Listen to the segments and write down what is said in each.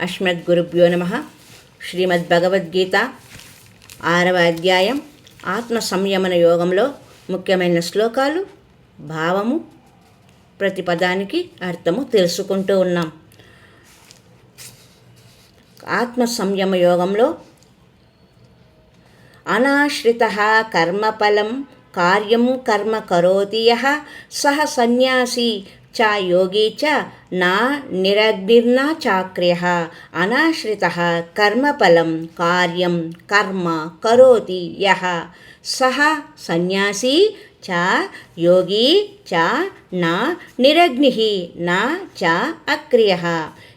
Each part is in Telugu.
అస్మద్గురుభ్యో నమ. శ్రీమద్భగవద్గీత ఆరవ అధ్యాయం. ఆత్మ సంయమన యోగంలో ముఖ్యమైన శ్లోకాలు భావము ప్రతి పదానికి అర్థము తెలుసుకుంటూ ఉన్నాం. ఆత్మ సంయమ యోగంలో అనాశ్రిత కర్మఫలం కార్యం కర్మ కరోతి సహ సన్యాసి చ యోగి చ నా నిరగ్నిర్నా చాక్రియ అనాశ్రిత కర్మఫలం కార్యం కర్మ కరోతి యః సహ సన్యాసి చ యోగి చ నా నిరగ్ని నా చ అక్రియ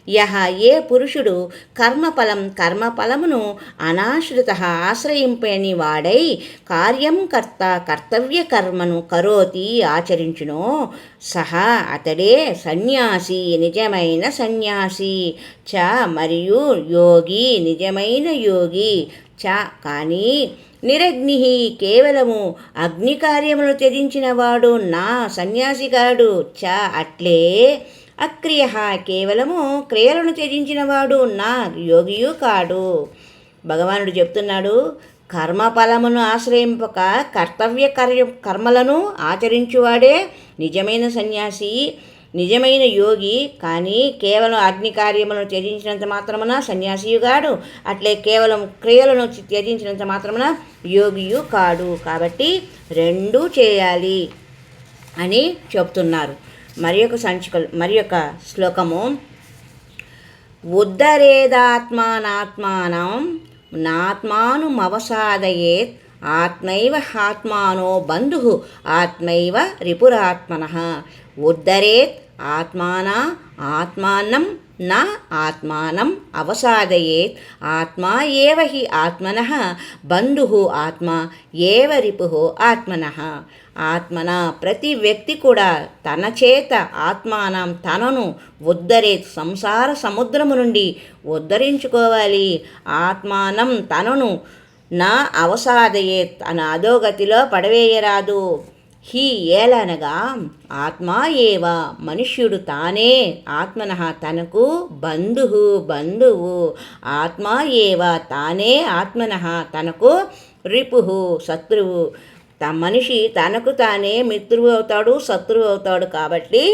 యహ ఏ పురుషుడు కర్మఫలం కర్మఫలమును అనాశ్రిత ఆశ్రయింపని వాడై కార్యం కర్త కర్తవ్య కర్మను కరోతి ఆచరించునో. సహా అతడే సన్యాసి నిజమైన సన్యాసి. చ మరియు యోగి నిజమైన యోగి. చ కానీ నిరగ్ని కేవలము అగ్ని కార్యమును త్యజించినవాడు నా సన్యాసిగాడు. చ అట్లే అక్రియ కేవలము క్రియలను త్యజించినవాడు నా యోగియు కాడు. భగవానుడు చెప్తున్నాడు కర్మఫలమును ఆశ్రయింపక కర్తవ్య కార్య కర్మలను ఆచరించువాడే నిజమైన సన్యాసి నిజమైన యోగి కానీ కేవలం అగ్ని కార్యములను త్యజించినంత మాత్రమున సన్యాసియు కాడు అట్లే కేవలం క్రియలను త్యజించినంత మాత్రమున యోగియు కాడు. కాబట్టి రెండూ చేయాలి అని చెప్తున్నారు. మరి యొక్క సంచిక మరి యొక్క శ్లోకము. ఉద్ధరేదాత్మానాత్మానం నాత్మానుమవసాదయేత్ ఆత్మైవ ఆత్మానో బంధు ఆత్మైవ రిపురాత్మన. ఉద్ధరేత్ ఆత్మానా ఆత్మానం నా ఆత్మానం అవసాదయేత్. ఆత్మా ఏవ హి ఆత్మన బంధు ఆత్మ ఏవ రిపు ఆత్మన. ఆత్మన ప్రతి వ్యక్తి కూడా తన చేత ఆత్మానం తనను ఉద్ధరే సంసార సముద్రము నుండి ఉద్ధరించుకోవాలి. ఆత్మానం తనను నా అవసాదయే తన అధోగతిలో పడవేయరాదు. హీ ఏలనగా ఆత్మా ఏవ మనుష్యుడు తానే ఆత్మన తనకు బంధువు బంధువు. ఆత్మా ఏవ తానే ఆత్మన తనకు రిపు శత్రువు. త మనిషి తనకు తానే మిత్రువు అవుతాడు శత్రువు అవుతాడు కాబట్టి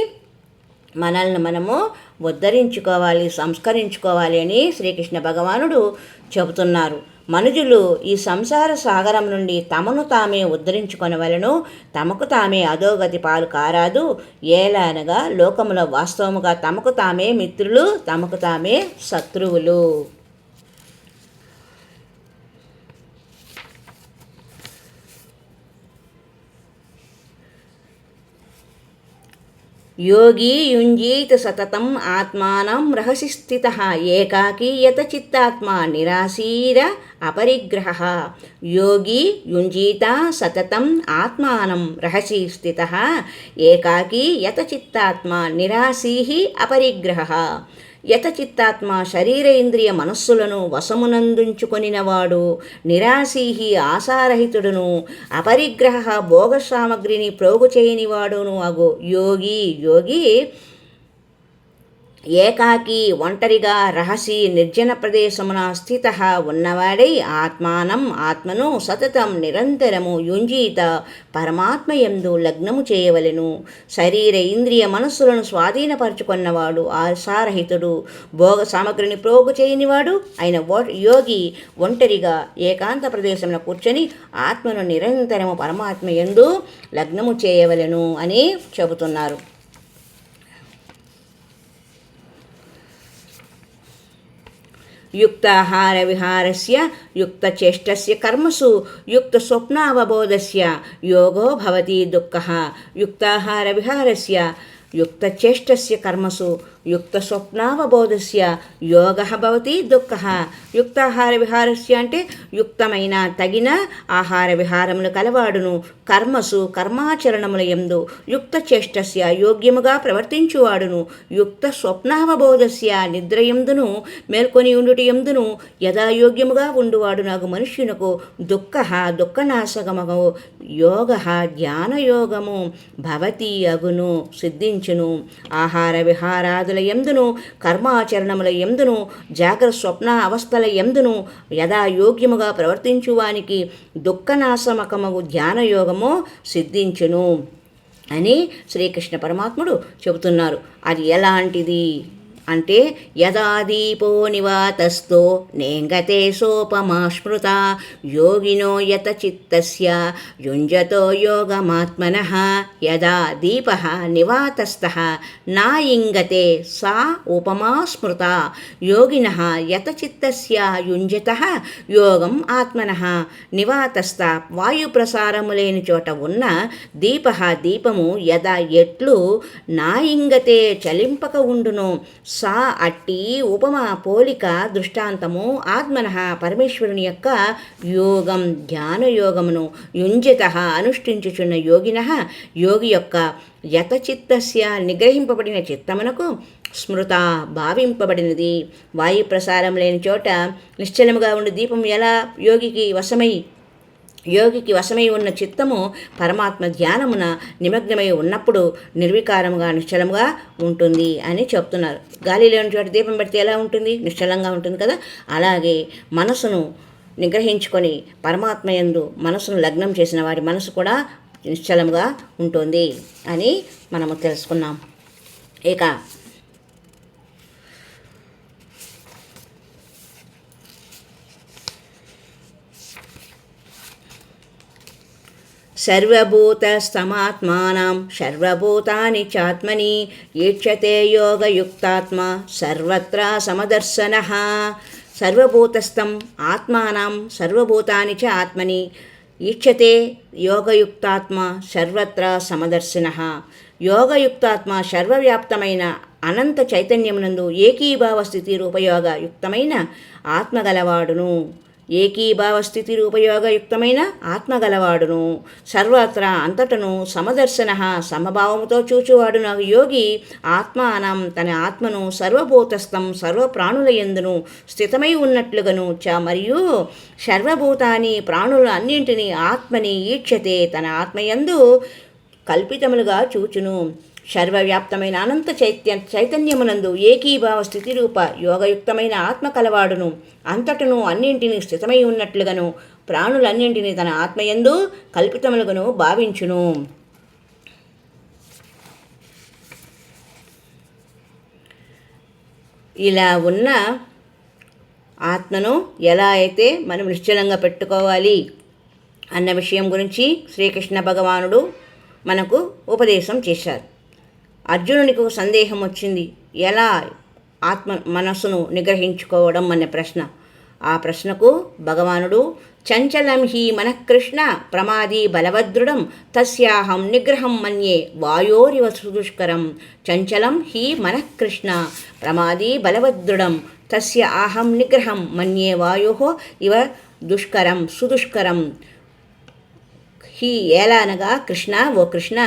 మనల్ని మనము ఉద్ధరించుకోవాలి సంస్కరించుకోవాలి అని శ్రీకృష్ణ భగవానుడు చెబుతున్నారు. మనుజులు ఈ సంసార సాగరం నుండి తమను తామే ఉద్ధరించుకొనవలను. తమకు తామే అధోగతి పాలు కారాదు. ఏలానగా లోకములో వాస్తవముగా తమకు తామే మిత్రులు తమకు తామే శత్రువులు. యోగి యుంజీత సతతం ఆత్మానం రహసి స్థిత. ఏకాకీయత చిత్తాత్మ చిత్తాత్మా నిరాశీర అపరిగ్రహ. యోగి యుంజీత సతతం ఆత్మానం రహసి స్థిత. ఏకాకీ యతచిత్తాత్మ నిరాశీ అపరిగ్రహ. యతచిత్తాత్మ శరీరేంద్రియ మనస్సులను వశమునందుంచుకొనినవాడు నిరాశీహి ఆశారహితుడును. అపరిగ్రహ భోగ సామగ్రిని ప్రోగు చేయనివాడును అగు. యోగి యోగి ఏకాకి ఒంటరిగా రహసి నిర్జన ప్రదేశమున స్థిత ఉన్నవాడై ఆత్మానం ఆత్మను సతతం నిరంతరము యుంజీత పరమాత్మయందు లగ్నము చేయవలెను. శరీర ఇంద్రియ మనస్సులను స్వాధీనపరచుకున్నవాడు ఆశారహితుడు. భోగ సామగ్రిని ప్రోగు చేయనివాడు అయిన యోగి ఒంటరిగా ఏకాంత ప్రదేశంలో కూర్చొని ఆత్మను నిరంతరము పరమాత్మ ఎందు లగ్నము చేయవలెను అని చెబుతున్నారు. యుక్తాహారవిహారస్య యుక్తచేష్టస్య కర్మసు యుక్తస్వప్నావబోధస్య యోగో భవతి దుఃఖ యుక్తాహారవిహారస్య యుక్తచేష్టస్య కర్మసు. యుక్తస్వప్నావబోధస్య యోగ భవతి దుఃఖ. యుక్తాహార విహారస్య అంటే యుక్తమైన తగిన ఆహార విహారములు కలవాడును. కర్మసు కర్మాచరణముల ఎందు యుక్త చేష్టస్య యోగ్యముగా ప్రవర్తించువాడును. యుక్త స్వప్నావబోధస్య నిద్రయందును మేల్కొని ఉండుటి ఎందును యథాయోగ్యముగా ఉండువాడు నాకు మనుష్యునకు దుఃఖ దుఃఖనాశకమగు. యోగ ధ్యానయోగము భవతి అగును సిద్ధించును. ఆహార విహారాదుల కర్మాదుల ఎందును? కర్మాచరణముల ఎందును? జాగ్రత్త స్వప్న అవస్థల ఎందును? యథాయోగ్యముగా ప్రవర్తించువానికి దుఃఖనాశమకమగు ధ్యానయోగము సిద్ధించును అని శ్రీకృష్ణ పరమాత్ముడు చెబుతున్నారు. అది ఎలాంటిది? అంటే యదా దీపో నివాతస్థో నేంగతే సోపమా స్మృత యోగినో యత చిత్తస్య యుంజతో యోగమాత్మన యదా దీప నివాతస్థ నా ఇంగతే సా ఉపమా స్మృత యోగిన యత చిత్తస్య యుంజత యోగం ఆత్మన నివాతస్థ వాయుప్రసారము లేని చోట ఉన్న దీప దీపము యదా ఎట్లు నా ఇంగతే చలింపక ఉండును సా అట్టి ఉపమ పోలిక దృష్టాంతము ఆత్మన పరమేశ్వరుని యొక్క యోగం ధ్యానయోగమును యుంజిత అనుష్ఠించుచున్న యోగిన యోగి యొక్క యతచిత్తస్య నిగ్రహింపబడిన చిత్తమునకు స్మృత భావింపబడినది. వాయు ప్రసారం లేని చోట నిశ్చలముగా ఉండి దీపం ఎలా యోగికి వశమై యోగికి వశమై ఉన్న చిత్తము పరమాత్మ ధ్యానమున నిమగ్నమై ఉన్నప్పుడు నిర్వికారముగా నిశ్చలముగా ఉంటుంది అని చెప్తున్నారు. గాలి లేని చోట దీపం పెడితే ఎలా ఉంటుంది? నిశ్చలంగా ఉంటుంది కదా? అలాగే మనసును నిగ్రహించుకొని పరమాత్మ ఎందు మనసును లగ్నం చేసిన వారి మనసు కూడా నిశ్చలముగా ఉంటుంది అని మనము తెలుసుకున్నాం. ఇక సర్వభూతస్తమాత్మానం సర్వభూతాని చాత్మని ఈక్షతే యోగయుక్తాత్మ సర్వత్రా సమదర్శన. సర్వభూతస్థం ఆత్మానం సర్వభూతాని చ ఆత్మని ఈక్షతే యోగయుక్తాత్మ సర్వత్రా సమదర్శన. యోగయుక్తాత్మ సర్వవ్యాప్తమైన అనంత చైతన్యమునందు ఏకీభావ స్థితి రూపయోగ యుక్తమైన ఆత్మగలవాడును. ఏకీభావ స్థితి రూపయోగయుక్తమైన ఆత్మగలవాడును. సర్వత్రా అంతటను సమదర్శన సమభావముతో చూచువాడు నాకు యోగి ఆత్మానం తన ఆత్మను సర్వభూతస్థం సర్వప్రాణుల ఎందును స్థితమై ఉన్నట్లుగాను చ మరియు సర్వభూతాన్ని ప్రాణుల అన్నింటినీ ఆత్మని ఈక్షతే తన ఆత్మయందు కల్పితములుగా చూచును. సర్వవ్యాప్తమైన అనంత చైత్య చైతన్యమునందు ఏకీభావ స్థితిరూప యోగయుక్తమైన ఆత్మ కలవాడును అంతటను అన్నింటినీ స్థితమై ఉన్నట్లుగాను ప్రాణులన్నింటినీ తన ఆత్మయందు కల్పితములుగాను భావించును. ఇలా ఉన్న ఆత్మను ఎలా అయితే మనం నిశ్చలంగా పెట్టుకోవాలి అన్న విషయం గురించి శ్రీకృష్ణ భగవానుడు మనకు ఉపదేశం చేశారు. అర్జునునికి ఒక సందేహం వచ్చింది. ఎలా ఆత్మ మనస్సును నిగ్రహించుకోవడం అనే ప్రశ్న. ఆ ప్రశ్నకు భగవానుడు చంచలం హి మనఃకృష్ణ ప్రమాదీ బలవద్రుడం తస్యాహం నిగ్రహం మన్యే వాయోరివ సుదుష్కరం. చంచలం హి మనఃకృష్ణ ప్రమాదీ బలవద్రుడం తస్య అహం నిగ్రహం మన్యే వాయో ఇవ దుష్కరం సుదుష్కరం. హీ ఏలానగా అనగా కృష్ణ ఓ కృష్ణ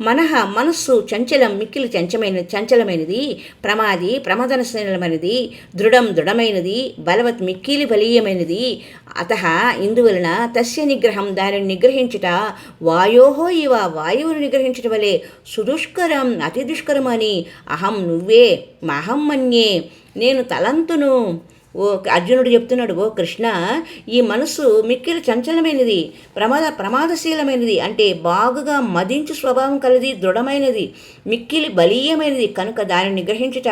మనహ మనస్సు చంచలం మిక్కిలి చంచమైన చంచలమైనది ప్రమాది ప్రమదనశీలమైనది దృఢం దృఢమైనది బలవత్ మిక్కిలి బలీయమైనది. అత ఇందువలన తస్య నిగ్రహం దానిని నిగ్రహించుట వాయోహో ఇవ వాయువును నిగ్రహించుట వలె సుదుష్కరం అతి దుష్కరమని అహం నువ్వే మహం మన్యే నేను తలంతును. ఓ అర్జునుడు చెప్తున్నాడు ఓ కృష్ణ ఈ మనసు మిక్కిలి చంచలమైనది ప్రమాద ప్రమాదశీలమైనది అంటే బాగుగా మదించు స్వభావం కలది దృఢమైనది మిక్కిలి బలీయమైనది కనుక దానిని నిగ్రహించుట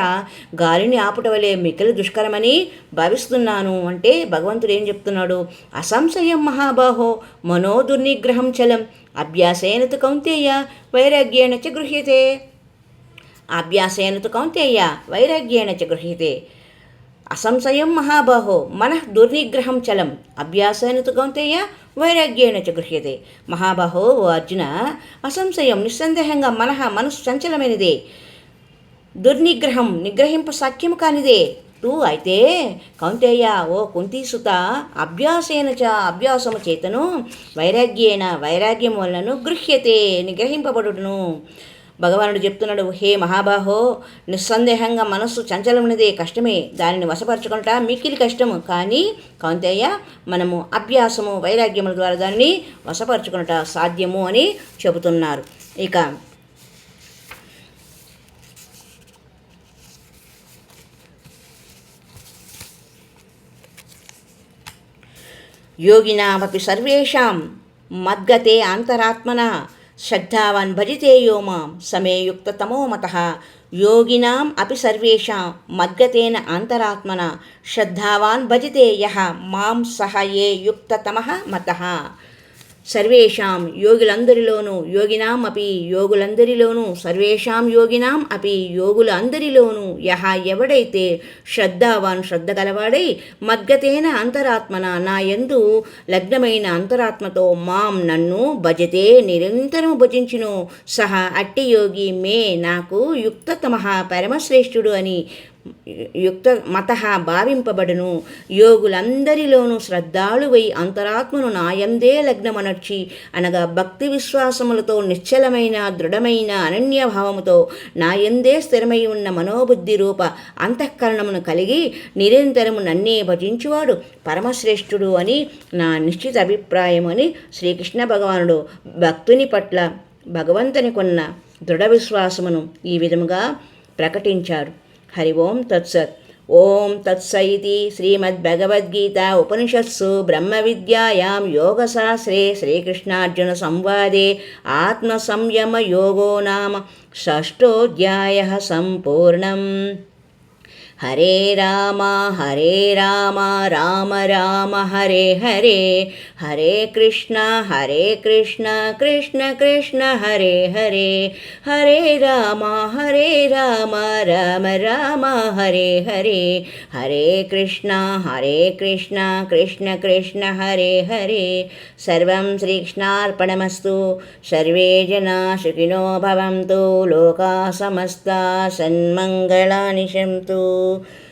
గాలిని ఆపుట వలె మిక్కిలి దుష్కరమని భావిస్తున్నాను. అంటే భగవంతుడు ఏం చెప్తున్నాడు? అసంశయం మహాబాహో మనోదుర్నిగ్రహం చలం అభ్యాసేనతు కౌంతేయ వైరాగ్యేణ చ గృహ్యతే. అభ్యాసేనతు కౌంతేయ వైరాగ్యేణ చ గృహ్యతే. అసంశయం మహాబాహో మనః దుర్నిగ్రహం చలం. అభ్యాసేన తు కౌంతేయ వైరాగ్యేణ చ గృహ్యతే. మహాబాహో ఓ అర్జున అసంశయం నిస్సందేహంగా మనః మనస్సు చంచలమైనదే. దుర్నిగ్రహం నిగ్రహింప సాఖ్యము కానిదే. టూ అయితే కౌంతేయ ఓ కుంతీసుత అభ్యాసేన చ అభ్యాసము చేతను వైరాగ్యేన వైరాగ్యం వలన గృహ్యతే నిగ్రహింపబడును భగవానుడు చెప్తున్నాడు హే మహాబాహో నిస్సందేహంగా మనస్సు చంచలమైనదే కష్టమే. దానిని వశపరచుకుంటా మిక్కిలి కష్టము. కానీ కౌంతయ్య మనము అభ్యాసము వైరాగ్యముల ద్వారా దాన్ని వశపరచుకున్నట సాధ్యము అని చెబుతున్నారు. ఇక యోగినామీ సర్వేషాం మద్గతే అంతరాత్మన శ్రద్ధావాన్ భజితే యో మాం సమే యుక్తతమో మత. యోగినాం అపి సర్వేషాం మద్గతేన అంతరాత్మన. శ్రద్ధావాన్ భజితే యః. మాం సహ ఏ యుక్తతమః మత. సర్వేషాం యోగులందరిలోనూ యోగినాం అపి యోగులందరిలోనూ సర్వేషాం యోగినాం అపి యోగుల అందరిలోనూ యహ ఎవడైతే శ్రద్ధావాన్ శ్రద్ధ గలవాడై మద్గతేన అంతరాత్మన నా యందు లగ్నమైన అంతరాత్మతో మాం నన్ను భజతే నిరంతరం భజించును. సహ అట్టి యోగి మే నాకు యుక్తతమ పరమశ్రేష్ఠుడు అని యుక్త మత భావింపబడును. యోగులందరిలోనూ శ్రద్ధాళువై అంతరాత్మను నాయందే లగ్నమనర్చి అనగా భక్తి విశ్వాసములతో నిశ్చలమైన దృఢమైన అనన్యభావముతో నాయందే స్థిరమై ఉన్న మనోబుద్ధి రూప అంతఃకరణమును కలిగి నిరంతరము నన్నే భజించువాడు పరమశ్రేష్ఠుడు అని నా నిశ్చిత అభిప్రాయం అని శ్రీకృష్ణ భగవానుడు భక్తుని పట్ల భగవంతునికున్న దృఢ విశ్వాసమును ఈ విధముగా ప్రకటించారు. హరి ఓం తత్సత్ ఓం తత్సైతి శ్రీమద్భగవద్గీత ఉపనిషత్సు బ్రహ్మ విద్యాయాం యోగశాస్త్రే శ్రీకృష్ణార్జున సంవాదే ఆత్మసంయమ యోగో నామ షష్టోధ్యాయ సంపూర్ణం హరే రామ హరే రామ రామ రామ హరే హరే హరే కృష్ణ హరే కృష్ణ కృష్ణ కృష్ణ హరే హరే హరే రామ హరే రామ రామ రామ హరే హరే హరే కృష్ణ హరే కృష్ణ కృష్ణ కృష్ణ హరే హరే సర్వం శ్రీకృష్ణార్పణమస్తు. సర్వే జనా సుఖినో భవంతు. లోకా సమస్త సన్మంగళాని com